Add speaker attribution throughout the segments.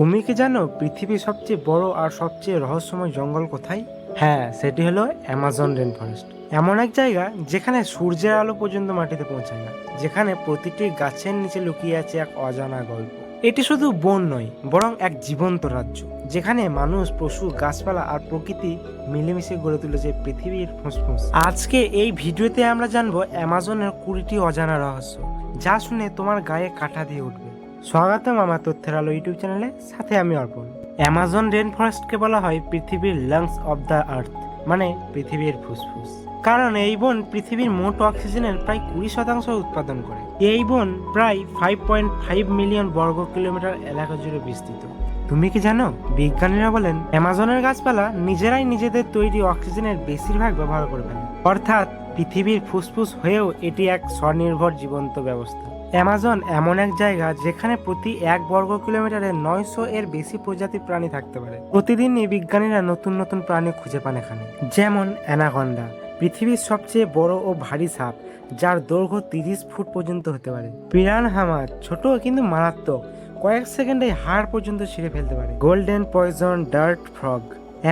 Speaker 1: তুমি কি জানো পৃথিবীর সবচেয়ে বড় আর সবচেয়ে রহস্যময় জঙ্গল কোথায়? হ্যাঁ সেটি হলো অ্যামাজন রেন ফরেস্ট এমন এক জায়গা যেখানে সূর্যের আলো পর্যন্ত মাটিতে পৌঁছায় না, যেখানে প্রতিটি গাছের নিচে লুকিয়ে আছে এক অজানা গল্প। এটি শুধু বন নয়, বরং এক জীবন্ত রাজ্য, যেখানে মানুষ, পশু, গাছপালা আর প্রকৃতি মিলেমিশে গড়ে তুলেছে পৃথিবীর ফুসফুস। আজকে এই ভিডিওতে আমরা জানব অ্যামাজনের কুড়িটি অজানা রহস্য, যা শুনে তোমার গায়ে কাটা দিয়ে উঠবে। স্বাগতম আমার তথ্যের আলো ইউটিউব চ্যানেলে, সাথে আমি অর্পণ। অ্যামাজন রেন ফরেস্টকে বলা হয় পৃথিবীর লাংস অব দ্য আর্থ মানে পৃথিবীর ফুসফুস। কারণ এই বন পৃথিবীর মোট অক্সিজেনের প্রায় কুড়ি শতাংশ উৎপাদন করে। এই বন প্রায় ফাইভ পয়েন্ট ফাইভ মিলিয়ন বর্গ কিলোমিটার এলাকা জুড়ে বিস্তৃত। তুমি কি জানো, বিজ্ঞানীরা বলেন অ্যামাজনের গাছপালা নিজেরাই নিজেদের তৈরি অক্সিজেনের বেশিরভাগ ব্যবহার করে ফেলে অর্থাৎ পৃথিবীর ফুসফুস হয়েও এটি এক স্বনির্ভর জীবন্ত ব্যবস্থা। অ্যামাজন এমন এক জায়গা যেখানে প্রতি এক বর্গ কিলোমিটারে নয়শো এর বেশি প্রজাতির প্রাণী থাকতে পারে। প্রতিদিনই বিজ্ঞানীরা নতুন নতুন প্রাণী খুঁজে পান এখানে। যেমন অ্যানাকন্ডা, পৃথিবীর সবচেয়ে বড় ও ভারী সাপ, যার দৈর্ঘ্য তিরিশ ফুট পর্যন্ত হতে পারে। পিরান হামার, ছোট কিন্তু মারাত্মক, কয়েক সেকেন্ডে হাড় পর্যন্ত ছিঁড়ে ফেলতে পারে। গোল্ডেন পয়জন ডার্ট ফ্রগ,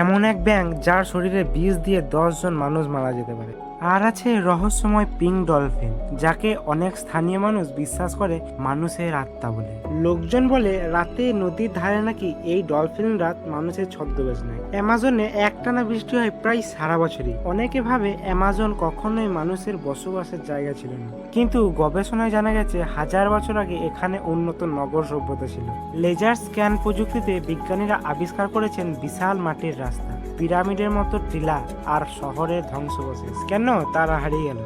Speaker 1: এমন এক ব্যাঙ যার শরীরে বিষ দিয়ে দশ জন মানুষ মারা যেতে পারে। আর আছে রহস্যময় পিঙ্ক ডলফিন, যাকে অনেক স্থানীয় মানুষ বিশ্বাস করে মানুষের আত্মা বলে। লোকজন বলে, রাতে নদীর ধারে নাকি এই ডলফিন রাত মানুষের ছদ্মবেশ নেয়। অ্যামাজনে একটানা বৃষ্টি হয় প্রায় সারা বছরই। অনেকে ভাবে অ্যামাজন কখনোই মানুষের বসবাসের জায়গা ছিল না। কিন্তু গবেষণায় জানা গেছে, হাজার বছর আগে এখানে উন্নত নগর সভ্যতা ছিল। লেজার স্ক্যান প্রযুক্তিতে বিজ্ঞানীরা আবিষ্কার করেছেন বিশাল মাটির রাস্তা। পিরামিডের মতো টিলা আর শহরের ধ্বংসবশেষ। কেন? তারা হারিয়ে গেল।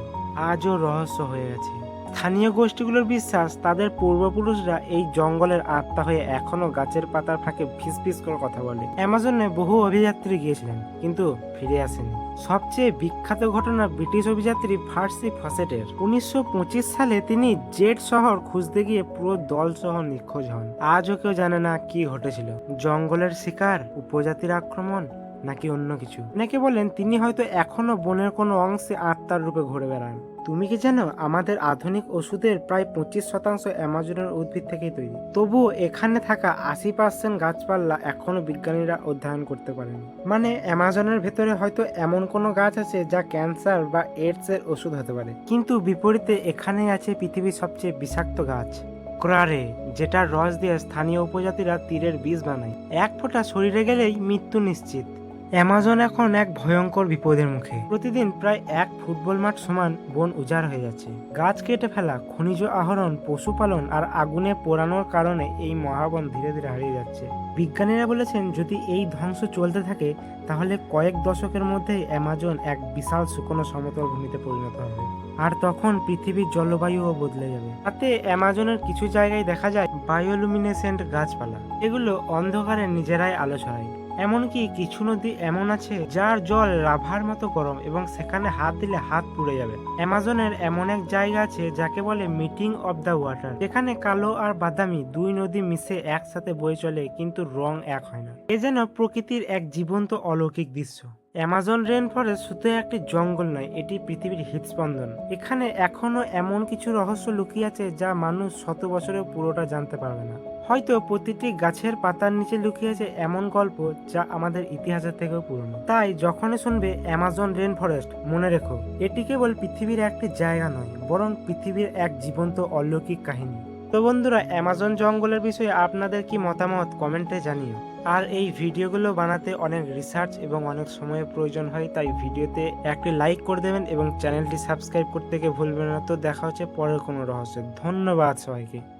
Speaker 1: আজও রহস্য হয়ে গেছে স্থানীয় গোষ্ঠীগুলোর বিশ্বাস, তাদের পূর্বপুরুষরা এই জঙ্গলের আত্মা হয়ে এখনও গাছের পাতার ফাঁকে ফিস ফিস করে কথা বলে। অ্যামাজনে বহু অভিযাত্রী গিয়েছিলেন, কিন্তু ফিরে আসেনি। সবচেয়ে বিখ্যাত ঘটনা ব্রিটিশ অভিযাত্রী ফার্সি ফসেটের। উনিশশো পঁচিশ সালে তিনি জেট শহর খুঁজতে গিয়ে পুরো দল সহ নিখোঁজ হন। আজও কেউ জানে না কি ঘটেছিল। জঙ্গলের শিকার, উপজাতির আক্রমণ নাকি অন্য কিছু? অনেকে বলেন, তিনি হয়তো এখনও বনের কোনো অংশে আত্মার রূপে ঘুরে বেড়ান। তুমি কি জানো, আমাদের আধুনিক ওষুধের প্রায় পঁচিশ শতাংশ অ্যামাজনের উদ্ভিদ থেকেই তৈরি। তবুও এখানে থাকা আশি পার্সেন্ট গাছপালা এখনও বিজ্ঞানীরা অধ্যয়ন করতে পারেন। মানে অ্যামাজনের ভেতরে হয়তো এমন কোনো গাছ আছে যা ক্যান্সার বা এইডস এর ওষুধ হতে পারে। কিন্তু বিপরীতে এখানেই আছে পৃথিবীর সবচেয়ে বিষাক্ত গাছ। ক্রারে যেটার রস দিয়ে স্থানীয় উপজাতিরা তীরের বীজ বানায়। এক ফোঁটা শরীরে গেলেই মৃত্যু নিশ্চিত। অ্যামাজন এখন এক ভয়ঙ্কর বিপদের মুখে। প্রতিদিন প্রায় এক ফুটবল মাঠ সমান বন উজাড় হয়ে যাচ্ছে। গাছ কেটে ফেলা, খনিজ আহরণ, পশুপালন আর আগুনে পোড়ানোর কারণে এই মহাবন ধীরে ধীরে হারিয়ে যাচ্ছে। বিজ্ঞানীরা বলেছেন, যদি এই ধ্বংস চলতে থাকে, তাহলে কয়েক দশকের মধ্যে অ্যামাজন এক বিশাল শুকনো সমতল ভূমিতে পরিণত হবে। আর তখন পৃথিবীর জলবায়ুও বদলে যাবে। তাতে অ্যামাজনের কিছু জায়গায় দেখা যায় বায়োলুমিনেসেন্ট গাছপালা। এগুলো অন্ধকারে নিজেরাই আলো ছড়ায়। এমনকি কিছু নদী এমন আছে যার জল লাভার মতো গরম এবং সেখানে হাত দিলে হাত পুড়ে যাবে। অ্যামাজনের এমন এক জায়গা আছে যাকে বলে মিটিং অফ দ্য ওয়াটার। যেখানে কালো আর বাদামি দুই নদী মিশে একসাথে বয়ে চলে কিন্তু রং এক হয় না। এ যেন প্রকৃতির এক জীবন্ত অলৌকিক দৃশ্য। অ্যামাজন রেন ফরেস্ট শুধু একটি জঙ্গল নয়, এটি পৃথিবীর হৃদস্পন্দন। এখানে এখনও এমন কিছু রহস্য লুকিয়ে আছে যা মানুষ শত বছরেও পুরোটা জানতে পারবে না। হয়তো প্রতিটি গাছের পাতার নিচে লুকিয়েছে এমন গল্প যা আমাদের ইতিহাসের থেকেও পুরনো। তাই যখনই শুনবে অ্যামাজন রেন ফরেস্ট মনে রেখো, এটি কেবল পৃথিবীর একটি জায়গা নয়, বরং পৃথিবীর এক জীবন্ত অলৌকিক কাহিনী। তো বন্ধুরা অ্যামাজন জঙ্গলের বিষয়ে আপনাদের কি মতামত কমেন্টে জানিও। আর এই ভিডিওগুলো বানাতে অনেক রিসার্চ এবং অনেক সময়ের প্রয়োজন হয়, তাই ভিডিওতে একটি লাইক করে দেবেন এবং চ্যানেলটি সাবস্ক্রাইব করতে ভুলবেন না। তো দেখা হচ্ছে পরের কোনো রহস্য। ধন্যবাদ সবাইকে।